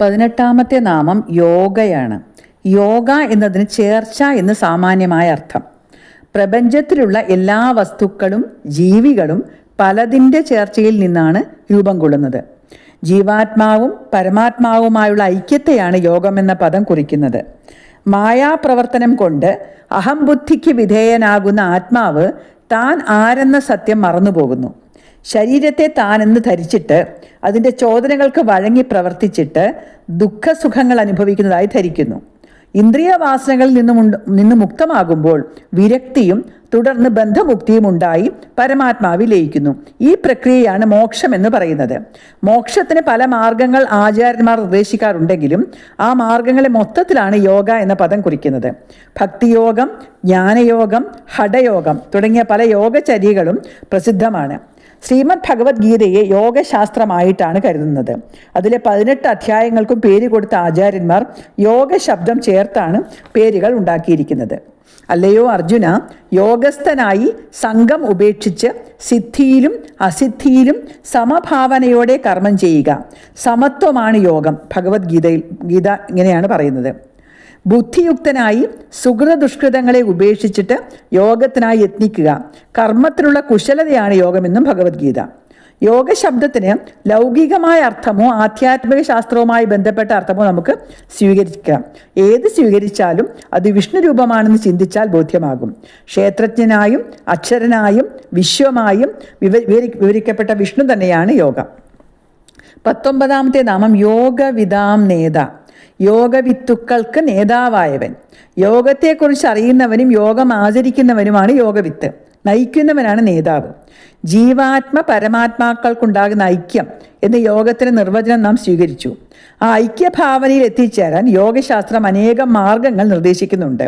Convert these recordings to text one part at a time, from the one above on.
പതിനെട്ടാമത്തെ നാമം യോഗയാണ്. യോഗ എന്നതിന് ചേർച്ച എന്ന് സാമാന്യമായ അർത്ഥം. പ്രപഞ്ചത്തിലുള്ള എല്ലാ വസ്തുക്കളും ജീവികളും പലതിന്റെ ചേർച്ചയിൽ നിന്നാണ് രൂപം കൊള്ളുന്നത്. ജീവാത്മാവും പരമാത്മാവുമായുള്ള ഐക്യത്തെയാണ് യോഗം എന്ന പദം കുറിക്കുന്നത്. മായാപ്രവർത്തനം കൊണ്ട് അഹംബുദ്ധിക്ക് വിധേയനാകുന്ന ആത്മാവ് താൻ ആരെന്ന സത്യം മറന്നുപോകുന്നു. ശരീരത്തെ താനെന്ന് ധരിച്ചിട്ട് അതിന്റെ ചോദനകൾക്ക് വഴങ്ങി പ്രവർത്തിച്ചിട്ട് ദുഃഖസുഖങ്ങൾ അനുഭവിക്കുന്നതായി ധരിക്കുന്നു. ഇന്ദ്രിയ വാസനകളിൽ നിന്നും നിന്ന് മുക്തമാകുമ്പോൾ വിരക്തിയും തുടർന്ന് ബന്ധമുക്തിയും ഉണ്ടായി പരമാത്മാവി ലയിക്കുന്നു. ഈ പ്രക്രിയയാണ് മോക്ഷം എന്ന് പറയുന്നത്. മോക്ഷത്തിന് പല മാർഗങ്ങൾ ആചാര്യന്മാർ നിർദ്ദേശിക്കാറുണ്ടെങ്കിലും ആ മാർഗങ്ങളെ മൊത്തത്തിലാണ് യോഗ എന്ന പദം കുറിക്കുന്നത്. ഭക്തിയോഗം ജ്ഞാനയോഗം ഹഠയോഗം തുടങ്ങിയ പല യോഗചര്യകളും പ്രസിദ്ധമാണ്. ശ്രീമദ് ഭഗവത്ഗീതയെ യോഗശാസ്ത്രമായിട്ടാണ് കരുതുന്നത്. അതിലെ പതിനെട്ട് അധ്യായങ്ങൾക്കും പേര് കൊടുത്ത ആചാര്യന്മാർ യോഗ ശബ്ദം ചേർത്താണ് പേരുകൾ ഉണ്ടാക്കിയിരിക്കുന്നത്. അല്ലയോ അർജുന യോഗസ്ഥനായി സംഘം ഉപേക്ഷിച്ച് സിദ്ധിയിലും അസിദ്ധിയിലും സമഭാവനയോടെ കർമ്മം ചെയ്യുക. സമത്വമാണ് യോഗം. ഭഗവത്ഗീതയിൽ ഗീത ഇങ്ങനെയാണ് പറയുന്നത്. ബുദ്ധിയുക്തനായി സുഹൃതദുഷ്കൃതങ്ങളെ ഉപേക്ഷിച്ചിട്ട് യോഗത്തിനായി യത്നിക്കുക. കർമ്മത്തിലുള്ള കുശലതയാണ് യോഗമെന്നും ഭഗവത്ഗീത. യോഗ ശബ്ദത്തിന് ലൗകികമായ അർത്ഥമോ ആധ്യാത്മിക ശാസ്ത്രവുമായി ബന്ധപ്പെട്ട അർത്ഥമോ നമുക്ക് സ്വീകരിക്കാം. ഏത് സ്വീകരിച്ചാലും അത് വിഷ്ണു രൂപമാണെന്ന് ചിന്തിച്ചാൽ ബോധ്യമാകും. ക്ഷേത്രജ്ഞനായും അക്ഷരനായും വിശ്വമായും വിവ വിവരിക്കപ്പെട്ട വിഷ്ണു തന്നെയാണ് യോഗ. പത്തൊമ്പതാമത്തെ നാമം യോഗവിതാം നേത യോഗവിത്തുക്കൾക്ക് നേതാവായവൻ. യോഗത്തെക്കുറിച്ച് അറിയുന്നവനും യോഗം ആചരിക്കുന്നവനുമാണ് യോഗവിത്ത്. നയിക്കുന്നവനാണ് നേതാവ്. ജീവാത്മ പരമാത്മാക്കൾക്കുണ്ടാകുന്ന ഐക്യം എന്ന യോഗത്തിന് നിർവചനം നാം സ്വീകരിച്ചു. ആ ഐക്യഭാവനയിൽ എത്തിച്ചേരാൻ യോഗശാസ്ത്രം അനേകം മാർഗങ്ങൾ നിർദ്ദേശിക്കുന്നുണ്ട്.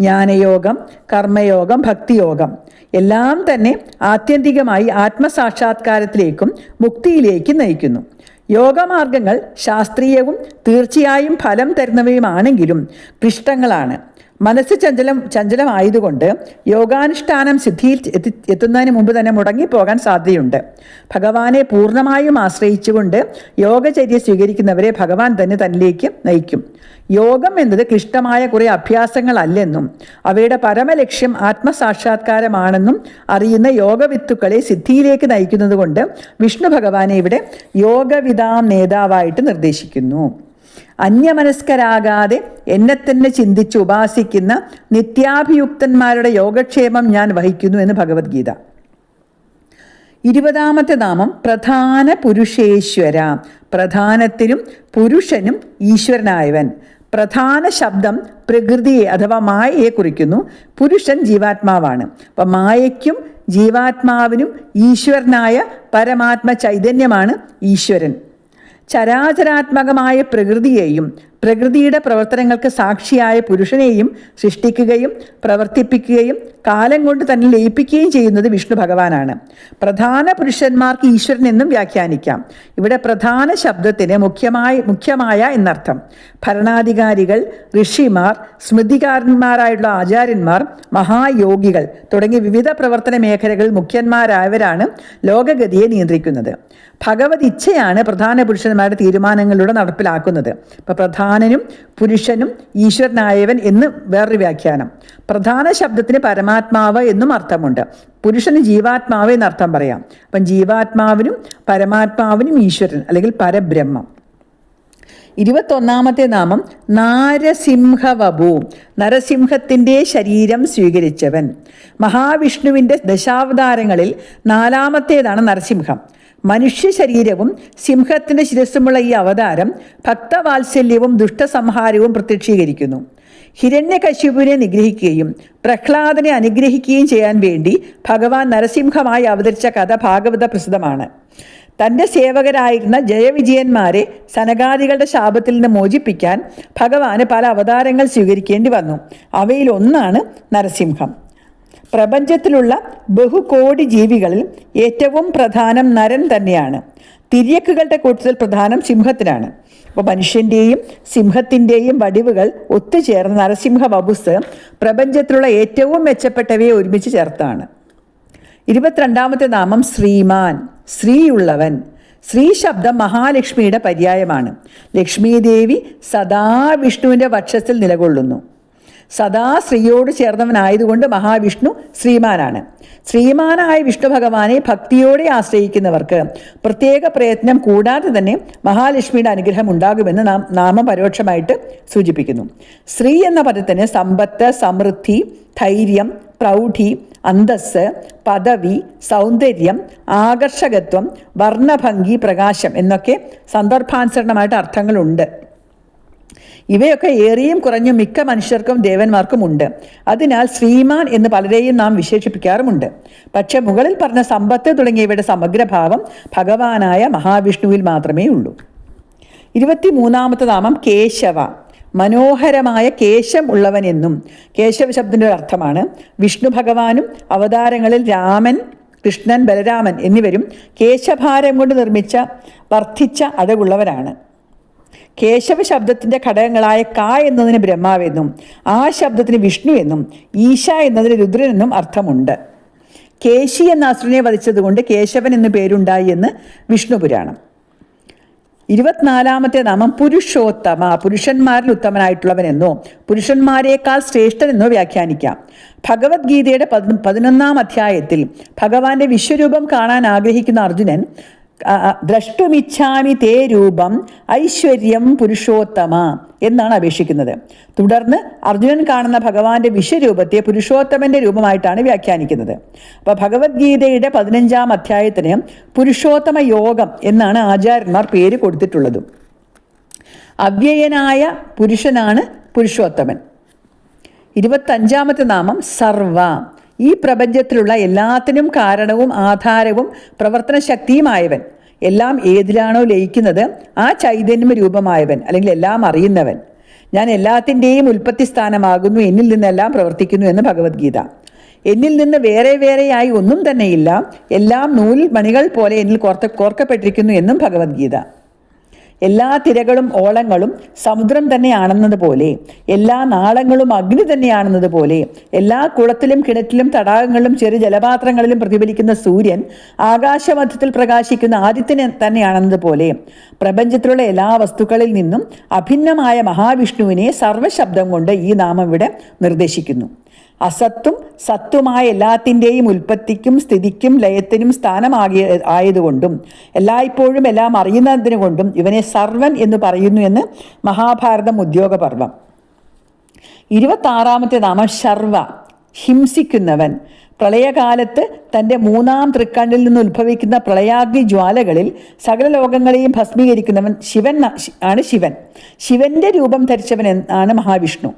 ജ്ഞാനയോഗം കർമ്മയോഗം ഭക്തിയോഗം എല്ലാം തന്നെ ആത്യന്തികമായി ആത്മസാക്ഷാത്കാരത്തിലേക്കും മുക്തിയിലേക്കും നയിക്കുന്നു. യോഗമാർഗങ്ങൾ ശാസ്ത്രീയവും തീർച്ചയായും ഫലം തരുന്നവയുമാണെങ്കിലും ക്ലിഷ്ടങ്ങളാണ്. മനസ്സ് ചഞ്ചലം ചഞ്ചലമായതുകൊണ്ട് യോഗാനുഷ്ഠാനം സിദ്ധിയിൽ എത്തി എത്തുന്നതിന് മുമ്പ് തന്നെ മുടങ്ങിപ്പോകാൻ സാധ്യതയുണ്ട്. ഭഗവാനെ പൂർണമായും ആശ്രയിച്ചുകൊണ്ട് യോഗചര്യ സ്വീകരിക്കുന്നവരെ ഭഗവാൻ തന്നെ തന്നിലേക്ക് നയിക്കും. യോഗം എന്നത് ക്ലിഷ്ടമായ കുറേ അഭ്യാസങ്ങളല്ലെന്നും അവയുടെ പരമലക്ഷ്യം ആത്മസാക്ഷാത്കാരമാണെന്നും അറിയുന്ന യോഗവിത്തുക്കളെ സിദ്ധിയിലേക്ക് നയിക്കുന്നതുകൊണ്ട് വിഷ്ണു ഭഗവാനെ ഇവിടെ യോഗവിതാം നേതാവായിട്ട് നിർദ്ദേശിക്കുന്നു. അന്യമനസ്കരാകാതെ എന്നെ തന്നെ ചിന്തിച്ച് ഉപാസിക്കുന്ന നിത്യാഭിയുക്തന്മാരുടെ യോഗക്ഷേമം ഞാൻ വഹിക്കുന്നു എന്ന് ഭഗവത്ഗീത. ഇരുപതാമത്തെ നാമം പ്രധാന പുരുഷേശ്വര. പ്രധാനത്തിനും പുരുഷനും ഈശ്വരനായവൻ. പ്രധാന ശബ്ദം പ്രകൃതിയെ അഥവാ മായയെ കുറിക്കുന്നു. പുരുഷൻ ജീവാത്മാവാണ്. അപ്പം മായയ്ക്കും ജീവാത്മാവിനും ഈശ്വരനായ പരമാത്മ ചൈതന്യമാണ് ഈശ്വരൻ. ചരാചരാത്മകമായ പ്രകൃതിയെയും പ്രകൃതിയുടെ പ്രവർത്തനങ്ങൾക്ക് സാക്ഷിയായ പുരുഷനെയും സൃഷ്ടിക്കുകയും പ്രവർത്തിപ്പിക്കുകയും കാലം കൊണ്ട് തന്നെ ലയിപ്പിക്കുകയും ചെയ്യുന്നത് വിഷ്ണു ഭഗവാനാണ്. പ്രധാന പുരുഷന്മാർക്ക് ഈശ്വരൻ എന്നും വ്യാഖ്യാനിക്കാം. ഇവിടെ പ്രധാന ശബ്ദത്തിന് മുഖ്യമായി മുഖ്യമായ എന്നർത്ഥം. ഭരണാധികാരികൾ ഋഷിമാർ സ്മൃതികാരന്മാരായിട്ടുള്ള ആചാര്യന്മാർ മഹായോഗികൾ തുടങ്ങിയ വിവിധ പ്രവർത്തന മേഖലകളിൽ മുഖ്യന്മാരായവരാണ് ലോകഗതിയെ നിയന്ത്രിക്കുന്നത്. ഭഗവത് ഇച്ഛയാണ് പ്രധാന പുരുഷന്മാരുടെ തീരുമാനങ്ങളിലൂടെ നടപ്പിലാക്കുന്നത്. ഇപ്പോൾ പ്രധാനനും പുരുഷനും ഈശ്വരനായവൻ എന്ന് വേറൊരു വ്യാഖ്യാനം. പ്രധാന ശബ്ദത്തിന് പരമാത്മാവ് എന്നും അർത്ഥമുണ്ട്. പുരുഷന് ജീവാത്മാവ് എന്നർത്ഥം പറയാം. അപ്പം ജീവാത്മാവിനും പരമാത്മാവിനും ഈശ്വരൻ അല്ലെങ്കിൽ പരബ്രഹ്മം. ഇരുപത്തൊന്നാമത്തെ നാമം നാരസിംഹവപു. നരസിംഹത്തിന്റെ ശരീരം സ്വീകരിച്ചവൻ. മഹാവിഷ്ണുവിന്റെ ദശാവതാരങ്ങളിൽ നാലാമത്തേതാണ് നരസിംഹം. മനുഷ്യ ശരീരവും സിംഹത്തിന്റെ ശിരസ്സുമുള്ള ഈ അവതാരം ഭക്തവാത്സല്യവും ദുഷ്ടസംഹാരവും പ്രത്യക്ഷീകരിക്കുന്നു. ഹിരണ്യകശിപുവിനെ നിഗ്രഹിക്കുകയും പ്രഹ്ലാദനെ അനുഗ്രഹിക്കുകയും ചെയ്യാൻ വേണ്ടി ഭഗവാൻ നരസിംഹമായി അവതരിച്ച കഥ ഭാഗവത പ്രസിദ്ധമാണ്. തന്റെ സേവകരായിരുന്ന ജയവിജയന്മാരെ സനകാദികളുടെ ശാപത്തിൽ നിന്ന് മോചിപ്പിക്കാൻ ഭഗവാന് പല അവതാരങ്ങൾ സ്വീകരിക്കേണ്ടി വന്നു. അവയിലൊന്നാണ് നരസിംഹം. പ്രപഞ്ചത്തിലുള്ള ബഹുകോടി ജീവികളിൽ ഏറ്റവും പ്രധാനം നരൻ തന്നെയാണ്. തിര്യക്കുകളുടെ കൂട്ടത്തിൽ പ്രധാനം സിംഹത്തിനാണ്. അപ്പോൾ മനുഷ്യന്റെയും സിംഹത്തിന്റെയും വടിവുകൾ ഒത്തുചേർന്ന നരസിംഹ വപുസ് പ്രപഞ്ചത്തിലുള്ള ഏറ്റവും മെച്ചപ്പെട്ടവയെ ഒരുമിച്ച് ചേർത്താണ്. ഇരുപത്തിരണ്ടാമത്തെ നാമം ശ്രീമാൻ ശ്രീയുള്ളവൻ. ശ്രീ ശബ്ദം മഹാലക്ഷ്മിയുടെ പര്യായമാണ്. ലക്ഷ്മീദേവി സദാ വിഷ്ണുവിന്റെ വക്ഷത്തിൽ നിലകൊള്ളുന്നു. സദാ ശ്രീയോട് ചേർന്നവനായതുകൊണ്ട് മഹാവിഷ്ണു ശ്രീമാനാണ്. ശ്രീമാനായ വിഷ്ണു ഭഗവാനെ ഭക്തിയോടെ ആശ്രയിക്കുന്നവർക്ക് പ്രത്യേക പ്രയത്നം കൂടാതെ തന്നെ മഹാലക്ഷ്മിയുടെ അനുഗ്രഹം ഉണ്ടാകുമെന്ന് നാം നാമപരോക്ഷമായിട്ട് സൂചിപ്പിക്കുന്നു. ശ്രീ എന്ന പദത്തിന് സമ്പത്ത് സമൃദ്ധി ധൈര്യം പ്രൗഢി അന്തസ് പദവി സൗന്ദര്യം ആകർഷകത്വം വർണഭംഗി പ്രകാശം എന്നൊക്കെ സന്ദർഭാനുസരണമായിട്ട് അർത്ഥങ്ങളുണ്ട്. ഇവയൊക്കെ ഏറിയും കുറഞ്ഞും മിക്ക മനുഷ്യർക്കും ദേവന്മാർക്കും ഉണ്ട്. അതിനാൽ ശ്രീമാൻ എന്ന് പലരെയും നാം വിശേഷിപ്പിക്കാറുമുണ്ട്. പക്ഷെ മുകളിൽ പറഞ്ഞ സമ്പത്ത് തുടങ്ങിയവയുടെ സമഗ്രഭാവം ഭഗവാനായ മഹാവിഷ്ണുവിൽ മാത്രമേ ഉള്ളൂ. ഇരുപത്തി മൂന്നാമത്തെ നാമം കേശവ. മനോഹരമായ കേശം ഉള്ളവനെന്നും കേശവ ശബ്ദത്തിന്റെ ഒരു അർത്ഥമാണ്. വിഷ്ണു ഭഗവാനും അവതാരങ്ങളിൽ രാമൻ കൃഷ്ണൻ ബലരാമൻ എന്നിവരും കേശഭാരം കൊണ്ട് നിർമ്മിച്ച വർദ്ധിച്ച അഴകുള്ളവരാണ്. കേശവ ശബ്ദത്തിന്റെ ഘടകങ്ങളായ ക എന്നതിന് ബ്രഹ്മാവെന്നും ആ ശബ്ദത്തിന് വിഷ്ണു എന്നും ഈശ എന്നതിന് രുദ്രൻ എന്നും അർത്ഥമുണ്ട്. കേശി എന്ന അസുരനെ വധിച്ചതുകൊണ്ട് കേശവൻ എന്ന് പേരുണ്ടായി എന്ന് വിഷ്ണു പുരാണം. ഇരുപത്തിനാലാമത്തെ നാമം പുരുഷോത്തമ പുരുഷന്മാരിൽ ഉത്തമനായിട്ടുള്ളവനെന്നോ പുരുഷന്മാരെക്കാൾ ശ്രേഷ്ഠനെന്നോ വ്യാഖ്യാനിക്കാം. ഭഗവത്ഗീതയുടെ പതി പതിനൊന്നാം അധ്യായത്തിൽ ഭഗവാന്റെ വിശ്വരൂപം കാണാൻ ആഗ്രഹിക്കുന്ന അർജുനൻ ദ്രഷ്ടുമിച്ഛാമി തേ രൂപം ഐശ്വര്യം പുരുഷോത്തമ എന്നാണ് അപേക്ഷിക്കുന്നത്. തുടർന്ന് അർജുനൻ കാണുന്ന ഭഗവാന്റെ വിശ്വരൂപത്തെ പുരുഷോത്തമന്റെ രൂപമായിട്ടാണ് വ്യാഖ്യാനിക്കുന്നത്. അപ്പോൾ ഭഗവത്ഗീതയുടെ പതിനഞ്ചാം അധ്യായത്തിന് പുരുഷോത്തമ യോഗം എന്നാണ് ആചാര്യന്മാർ പേര് കൊടുത്തിട്ടുള്ളത്. അവ്യയനായ പുരുഷനാണ് പുരുഷോത്തമൻ. ഇരുപത്തഞ്ചാമത്തെ നാമം സർവ. ഈ പ്രപഞ്ചത്തിലുള്ള എല്ലാത്തിനും കാരണവും ആധാരവും പ്രവർത്തന ശക്തിയുമായവൻ എല്ലാം ഏതിലാണോ ലയിക്കുന്നത്? ആ ചൈതന്യം രൂപമായവൻ അല്ലെങ്കിൽ എല്ലാം അറിയുന്നവൻ. ഞാൻ എല്ലാത്തിന്റെയും ഉൽപ്പത്തി സ്ഥാനമാകുന്നു എന്നിൽ നിന്നെല്ലാം പ്രവർത്തിക്കുന്നു എന്ന് ഭഗവത്ഗീത. എന്നിൽ നിന്ന് വേറെ വേറെയായി ഒന്നും തന്നെയില്ല. എല്ലാം നൂൽ മണികൾ പോലെ എന്നിൽ കോർത്ത കോർക്കപ്പെട്ടിരിക്കുന്നു എന്നും ഭഗവത്ഗീത. എല്ലാ തിരകളും ഓളങ്ങളും സമുദ്രം തന്നെയാണെന്നത് പോലെ എല്ലാ നാളങ്ങളും അഗ്നി തന്നെയാണെന്നത് പോലെ എല്ലാ കുളത്തിലും കിണറ്റിലും തടാകങ്ങളിലും ചെറു ജലപാത്രങ്ങളിലും പ്രതിഫലിക്കുന്ന സൂര്യൻ ആകാശമധ്യത്തിൽ പ്രകാശിക്കുന്ന ആദിത്യനെ തന്നെയാണെന്നത് പോലെ പ്രപഞ്ചത്തിലുള്ള എല്ലാ വസ്തുക്കളിൽ നിന്നും അഭിന്നമായ മഹാവിഷ്ണുവിനെ സർവശബ്ദം കൊണ്ട് ഈ നാമം ഇവിടെ നിർദ്ദേശിക്കുന്നു. അസത്തും സത്തുമായ എല്ലാത്തിന്റെയും ഉൽപ്പത്തിക്കും സ്ഥിതിക്കും ലയത്തിനും സ്ഥാനമാകിയ ആയതുകൊണ്ടും എല്ലായ്പ്പോഴും എല്ലാം അറിയുന്നതിനുകൊണ്ടും ഇവനെ സർവൻ എന്ന് പറയുന്നു എന്ന് മഹാഭാരതം ഉദ്യോഗപർവം. ഇരുപത്താറാമത്തെ നാമം ശർവ ഹിംസിക്കുന്നവൻ. പ്രളയകാലത്ത് തന്റെ മൂന്നാം തൃക്കണ്ണിൽ നിന്ന് ഉത്ഭവിക്കുന്ന പ്രളയാഗ്നി ജ്വാലകളിൽ സകല ലോകങ്ങളെയും ഭസ്മീകരിക്കുന്നവൻ ശിവൻ ആണ് ശിവൻ. ശിവന്റെ രൂപം ധരിച്ചവൻ ആണ് മഹാവിഷ്ണു.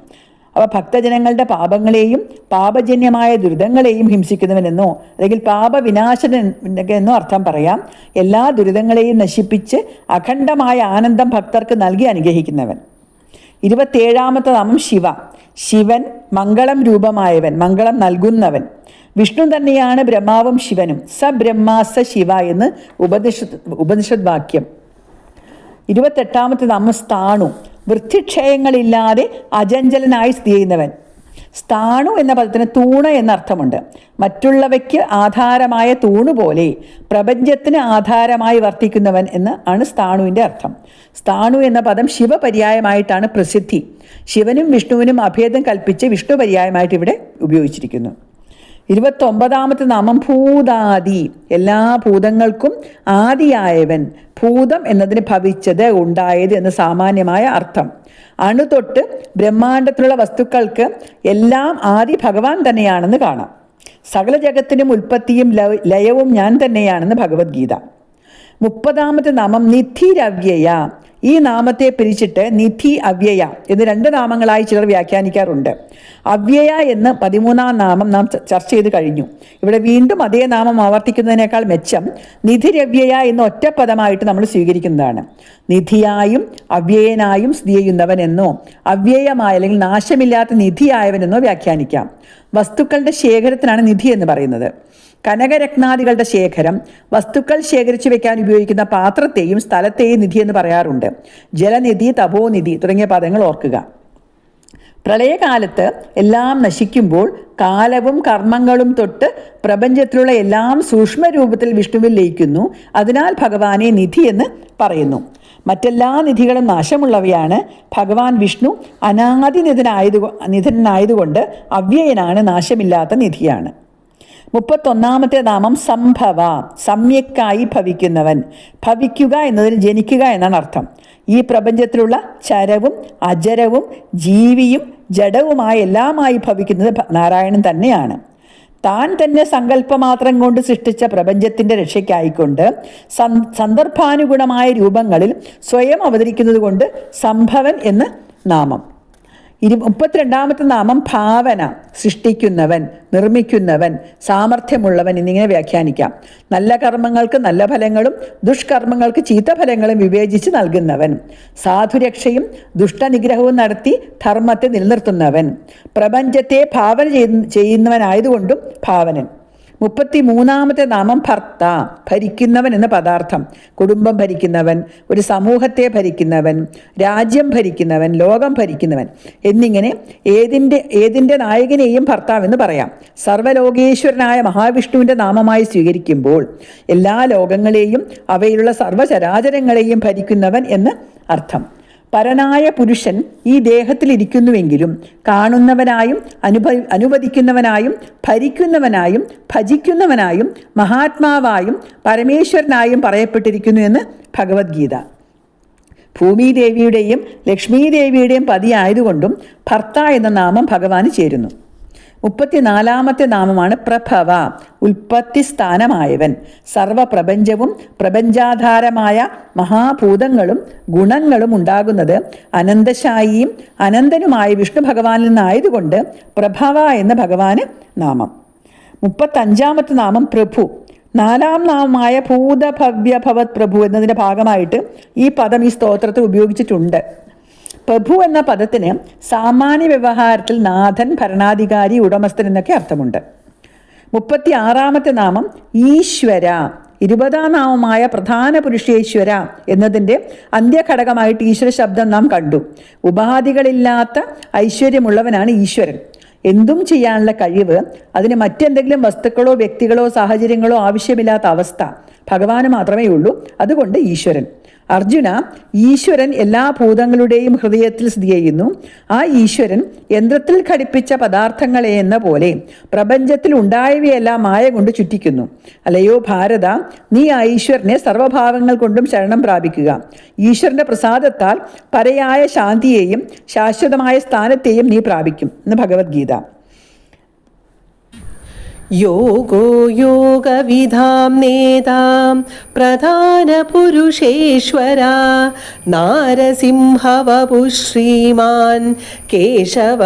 അവ ഭക്തജനങ്ങളുടെ പാപങ്ങളെയും പാപജന്യമായ ദുരിതങ്ങളെയും ഹിംസിക്കുന്നവനെന്നോ അല്ലെങ്കിൽ പാപവിനാശനൻ എന്നോ അർത്ഥം പറയാം. എല്ലാ ദുരിതങ്ങളെയും നശിപ്പിച്ച് അഖണ്ഡമായ ആനന്ദം ഭക്തർക്ക് നൽകി അനുഗ്രഹിക്കുന്നവൻ. ഇരുപത്തേഴാമത്തെ നാമം ശിവ. ശിവൻ മംഗളം രൂപമായവൻ മംഗളം നൽകുന്നവൻ. വിഷ്ണു തന്നെയാണ് ബ്രഹ്മാവും ശിവനും. സ ബ്രഹ്മാസ ശിവ എന്ന് ഉപനിഷത് വാക്യം ഇരുപത്തെട്ടാമത്തെ നാമം സ്ഥാണു. വൃത്തിക്ഷയങ്ങളില്ലാതെ അജഞ്ചലനായി സ്ഥിതി ചെയ്യുന്നവൻ. സ്ഥാണു എന്ന പദത്തിന് തൂണ എന്നർത്ഥമുണ്ട്. മറ്റുള്ളവയ്ക്ക് ആധാരമായ തൂണ് പോലെ പ്രപഞ്ചത്തിന് ആധാരമായി വർത്തിക്കുന്നവൻ എന്ന് ആണ് സ്ഥാണുവിന്റെ അർത്ഥം. സ്ഥാണു എന്ന പദം ശിവപര്യായമായിട്ടാണ് പ്രസിദ്ധി. ശിവനും വിഷ്ണുവിനും അഭേദം കൽപ്പിച്ച് വിഷ്ണു പര്യായമായിട്ട് ഇവിടെ ഉപയോഗിച്ചിരിക്കുന്നു. ഇരുപത്തൊമ്പതാമത്തെ നാമം ഭൂതാദി. എല്ലാ ഭൂതങ്ങൾക്കും ആദിയായവൻ ഭൂതം എന്നതിന് ഭവിച്ചത് ഉണ്ടായത് എന്ന് സാമാന്യമായ അർത്ഥം. അണു തൊട്ട് ബ്രഹ്മാണ്ടത്തിലുള്ള വസ്തുക്കൾക്ക് എല്ലാം ആദി ഭഗവാൻ തന്നെയാണെന്ന് കാണാം. സകല ജഗത്തിനും ഉൽപ്പത്തിയും ലയവും ഞാൻ തന്നെയാണെന്ന് ഭഗവത്ഗീത. മുപ്പതാമത്തെ നാമം നിധിരവ്യയ. ഈ നാമത്തെ പിരിച്ചിട്ട് നിധി അവ്യയ എന്ന് രണ്ട് നാമങ്ങളായി ചിലർ വ്യാഖ്യാനിക്കാറുണ്ട്. അവ്യയ എന്ന് പതിമൂന്നാം നാമം നാം ചർച്ച ചെയ്ത് കഴിഞ്ഞു. ഇവിടെ വീണ്ടും അതേ നാമം ആവർത്തിക്കുന്നതിനേക്കാൾ മെച്ചം നിധിരവ്യയ എന്ന ഒറ്റ പദമായിട്ട് നമ്മൾ സ്വീകരിക്കുന്നതാണ്. നിധിയായും അവ്യയനായും സ്ഥിതി ചെയ്യുന്നവനെന്നോ അവ്യയമായ അല്ലെങ്കിൽ നാശമില്ലാത്ത നിധിയായവനെന്നോ വ്യാഖ്യാനിക്കാം. വസ്തുക്കളുടെ ശേഖരത്തിനാണ് നിധി എന്ന് പറയുന്നത്. കനകരത്നാദികളുടെ ശേഖരം വസ്തുക്കൾ ശേഖരിച്ചു വെക്കാൻ ഉപയോഗിക്കുന്ന പാത്രത്തെയും സ്ഥലത്തെയും നിധി എന്ന് പറയാറുണ്ട്. ജലനിധി തപോനിധി തുടങ്ങിയ പദങ്ങൾ ഓർക്കുക. പ്രളയകാലത്ത് എല്ലാം നശിക്കുമ്പോൾ കാലവും കർമ്മങ്ങളും തൊട്ട് പ്രപഞ്ചത്തിലുള്ള എല്ലാം സൂക്ഷ്മരൂപത്തിൽ വിഷ്ണുവിൽ ലയിക്കുന്നു. അതിനാൽ ഭഗവാനെ നിധി എന്ന് പറയുന്നു. മറ്റെല്ലാ നിധികളും നാശമുള്ളവയാണ്. ഭഗവാൻ വിഷ്ണു അനാദിനിധനായതു നിധനായതുകൊണ്ട് അവ്യയനാണ് നാശമില്ലാത്ത നിധിയാണ്. മുപ്പത്തൊന്നാമത്തെ നാമം സംഭവ സമ്യക്കായി ഭവിക്കുന്നവൻ. ഭവിക്കുക എന്നതിന് ജനിക്കുക എന്നാണ് അർത്ഥം. ഈ പ്രപഞ്ചത്തിലുള്ള ചരവും അജരവും ജീവിയും ജഡവുമായ എല്ലാമായി ഭവിക്കുന്നത് നാരായണൻ തന്നെയാണ്. താൻ തന്നെ സങ്കല്പമാത്രം കൊണ്ട് സൃഷ്ടിച്ച പ്രപഞ്ചത്തിന്റെ രക്ഷയ്ക്കായിക്കൊണ്ട് സന് സന്ദർഭാനുഗുണമായ രൂപങ്ങളിൽ സ്വയം അവതരിക്കുന്നത് കൊണ്ട് സംഭവൻ എന്ന് നാമം. ഇരു മുപ്പത്തിരണ്ടാമത്തെ നാമം ഭാവന സൃഷ്ടിക്കുന്നവൻ നിർമ്മിക്കുന്നവൻ സാമർഥ്യമുള്ളവൻ എന്നിങ്ങനെ വ്യാഖ്യാനിക്കാം. നല്ല കർമ്മങ്ങൾക്ക് നല്ല ഫലങ്ങളും ദുഷ്കർമ്മങ്ങൾക്ക് ചീത്ത ഫലങ്ങളും വിവേചിച്ച് നൽകുന്നവൻ. സാധുരക്ഷയും ദുഷ്ടനിഗ്രഹവും നടത്തി ധർമ്മത്തെ നിലനിർത്തുന്നവൻ. പ്രപഞ്ചത്തെ ഭാവന ചെയ്യുന്ന ചെയ്യുന്നവനായതുകൊണ്ടും ഭാവനൻ. മുപ്പത്തി മൂന്നാമത്തെ നാമം ഭർത്ത ഭരിക്കുന്നവൻ എന്ന പദാർത്ഥം. കുടുംബം ഭരിക്കുന്നവൻ ഒരു സമൂഹത്തെ ഭരിക്കുന്നവൻ രാജ്യം ഭരിക്കുന്നവൻ ലോകം ഭരിക്കുന്നവൻ എന്നിങ്ങനെ ഏതിന്റെ ഏതിന്റെ നായകനെയും ഭർത്താവെന്ന് പറയാം. സർവലോകേശ്വരനായ മഹാവിഷ്ണുവിന്റെ നാമമായി സ്വീകരിക്കുമ്പോൾ എല്ലാ ലോകങ്ങളെയും അവയിലുള്ള സർവചരാചരങ്ങളെയും ഭരിക്കുന്നവൻ എന്ന് അർത്ഥം. പരനായ പുരുഷൻ ഈ ദേഹത്തിലിരിക്കുന്നുവെങ്കിലും കാണുന്നവനായും അനുഭ അനുവദിക്കുന്നവനായും ഭരിക്കുന്നവനായും ഭജിക്കുന്നവനായും മഹാത്മാവായും പരമേശ്വരനായും പറയപ്പെട്ടിരിക്കുന്നു എന്ന് ഭഗവത്ഗീത. ഭൂമിദേവിയുടെയും ലക്ഷ്മീദേവിയുടെയും പതിയായതുകൊണ്ടും ഭർത്ത എന്ന നാമം ഭഗവാന് ചേരുന്നു. മുപ്പത്തിനാലാമത്തെ നാമമാണ് പ്രഭവ. ഉൽപ്പത്തി സ്ഥാനമായവൻ. സർവപ്രപഞ്ചവും പ്രപഞ്ചാധാരമായ മഹാഭൂതങ്ങളും ഗുണങ്ങളും ഉണ്ടാകുന്നത് അനന്തശായിയും അനന്തനുമായ വിഷ്ണു ഭഗവാനിൽ നിന്നായതുകൊണ്ട് പ്രഭവ എന്ന ഭഗവാന് നാമം. മുപ്പത്തഞ്ചാമത്തെ നാമം പ്രഭു. നാലാം നാമമായ ഭൂതഭവ്യഭവത് പ്രഭു എന്നതിന്റെ ഭാഗമായിട്ട് ഈ പദം ഈ സ്തോത്രത്തിൽ ഉപയോഗിച്ചിട്ടുണ്ട്. പ്രഭു എന്ന പദത്തിന് സാമാന്യ വ്യവഹാരത്തിൽ നാഥൻ ഭരണാധികാരി ഉടമസ്ഥൻ എന്നൊക്കെ അർത്ഥമുണ്ട്. മുപ്പത്തി ആറാമത്തെ നാമം ഈശ്വര. ഇരുപതാം നാമമായ പ്രധാന പുരുഷേശ്വര എന്നതിന്റെ അന്ത്യഘടകമായിട്ട് ഈശ്വര ശബ്ദം നാം കണ്ടു. ഉപാധികളില്ലാത്ത ഐശ്വര്യമുള്ളവനാണ് ഈശ്വരൻ. എന്തും ചെയ്യാനുള്ള കഴിവ് അതിന് മറ്റെന്തെങ്കിലും വസ്തുക്കളോ വ്യക്തികളോ സാഹചര്യങ്ങളോ ആവശ്യമില്ലാത്ത അവസ്ഥ ഭഗവാന് മാത്രമേ ഉള്ളൂ. അതുകൊണ്ട് ഈശ്വരൻ. അർജുന ഈശ്വരൻ എല്ലാ ഭൂതങ്ങളുടെയും ഹൃദയത്തിൽ സ്ഥിതി ചെയ്യുന്നു. ആ ഈശ്വരൻ യന്ത്രത്തിൽ ഘടിപ്പിച്ച പദാർത്ഥങ്ങളെ എന്ന പോലെ പ്രപഞ്ചത്തിൽ ഉണ്ടായവയെല്ലാം മായ കൊണ്ട് ചുറ്റിക്കുന്നു. അല്ലയോ ഭാരത നീ ആ ഈശ്വരനെ സർവഭാവങ്ങൾ കൊണ്ടും ശരണം പ്രാപിക്കുക. ഈശ്വരന്റെ പ്രസാദത്താൽ പരയായ ശാന്തിയെയും ശാശ്വതമായ സ്ഥാനത്തെയും നീ പ്രാപിക്കും എന്ന് ഭഗവത്ഗീത. യോഗോ യോഗവിധാം നേതാം പ്രധാനപുരുഷേശ്വരാ നാരസിംഹവപു ശ്രീമാൻ കേശവപുരുഷോത്തമാം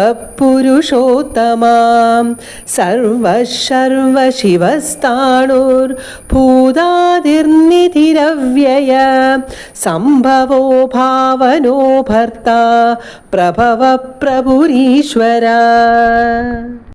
സർവശർവശിവസ്ഥാണുർഭൂതാതിർനിധിരവ്യയ സംഭവോ ഭാവനോ ഭർത്ത പ്രഭവ പ്രഭുരീശ്വര